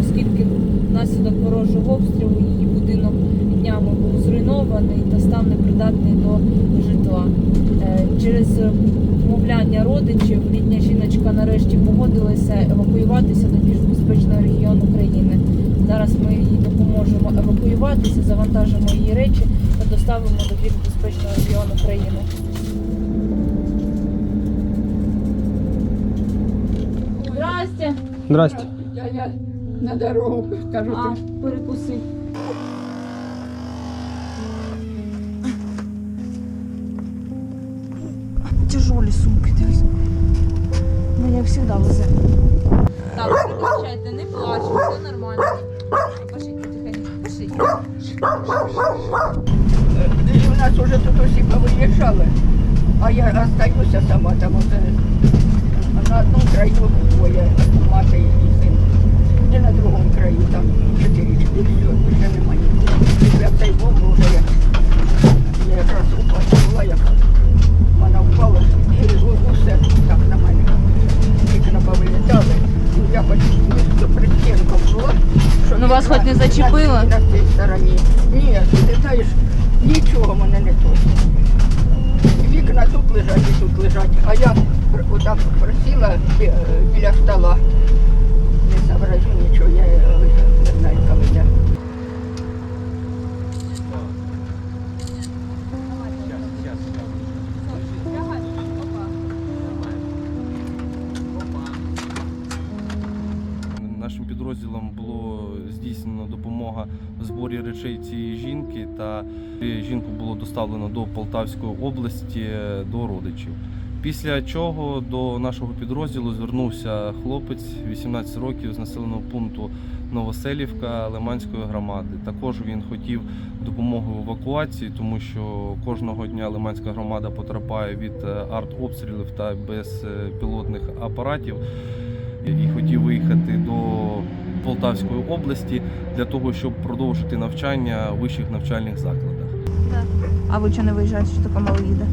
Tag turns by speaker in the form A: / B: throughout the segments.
A: оскільки внаслідок ворожого обстрілу її будинок днями був зруйнований та став непридатний до житла. Е, Через вмовляння родичів літня жіночка нарешті погодилася евакуюватися до більш безпечного регіону країни. Зараз ми їй допоможемо евакуюватися, завантажимо її речі та доставимо до більш безпечного регіону країни. Здрасте.
B: Здрасте.
C: Я, я на дорогу скажу.
A: А,
C: ти.
A: перекуси.
D: Тяжелі сумки, дивись. Ну, як завжди везе.
A: Так, вибачайте, не плач, все нормально. Пошіть потихеньку, пошіть.
C: Е, У нас уже тут усі повиїжджали, а я остаюся сама там оце на одному краю двоє, мати і син. На другому краю там чотири і все, вже немає. Я цей бомбу вже як я якраз упала, була якраз. Вона впала у- усе так на мене. Вікна повилітали. Ну, Я хоч до пристінком була. що
A: Ну, вас хоч не зачепило?
C: На, цій стороні. Ні, ти знаєш, нічого мене не точно. Вікна тут лежать і тут лежать, а я отак просіла біля стола. Не соображу
B: Нашим підрозділом було здійснено допомога в зборі речей цієї жінки, та жінку було доставлено до Полтавської області до родичів. Після чого до нашого підрозділу звернувся хлопець 18 років з населеного пункту Новоселівка Лиманської громади. Також він хотів допомоги в евакуації, тому що кожного дня Лиманська громада потерпає від е, артобстрілів та безпілотних апаратів і хотів виїхати до Полтавської області для того, щоб продовжити навчання в вищих навчальних закладах.
D: А ви чого не виїжджаєте, що таке мало їде?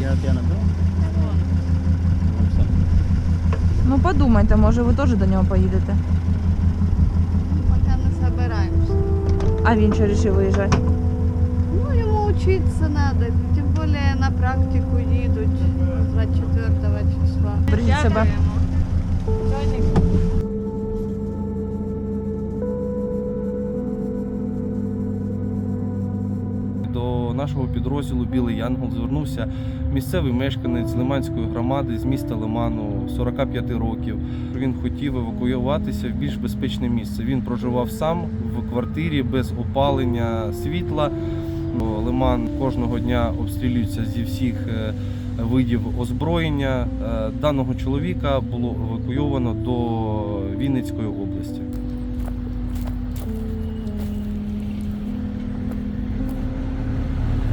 E: Я тебя набрал?
D: Ну подумайте, може ви теж до нього поїдете.
F: Пока не собираемся.
D: А він що вирішив виїжджати?
F: Ну, ему учиться надо. Более на практику едут 24 числа.
D: Бережіть себе.
B: До нашого підрозділу Білий Янгол звернувся місцевий мешканець Лиманської громади з міста Лиману 45 років. Він хотів евакуюватися в більш безпечне місце. Він проживав сам в квартирі без опалення світла. Лиман кожного дня обстрілюється зі всіх е, видів озброєння. Е, Даного чоловіка було евакуйовано до Вінницької області.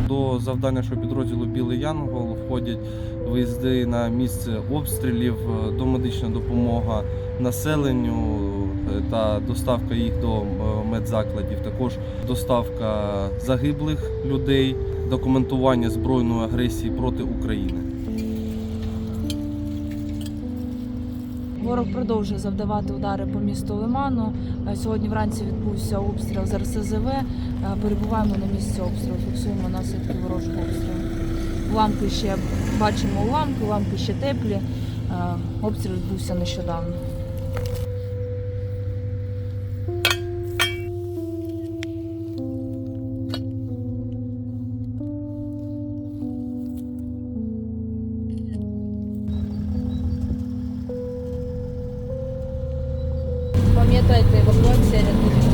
B: До завдань нашого підрозділу Білий Янгол входять виїзди на місце обстрілів, е, домедична допомога населенню та доставка їх до е, медзакладів. Також доставка загиблих людей, документування збройної агресії проти України.
A: Ворог продовжує завдавати удари по місту Лиману. Е, Сьогодні вранці відбувся обстріл з РСЗВ. Е, Перебуваємо на місці обстрілу, фіксуємо наслідки ворожого обстрілу. Уламки ще бачимо уламки, уламки ще теплі. Е, Обстріл відбувся нещодавно. Пам'ятайте, евакуація рятує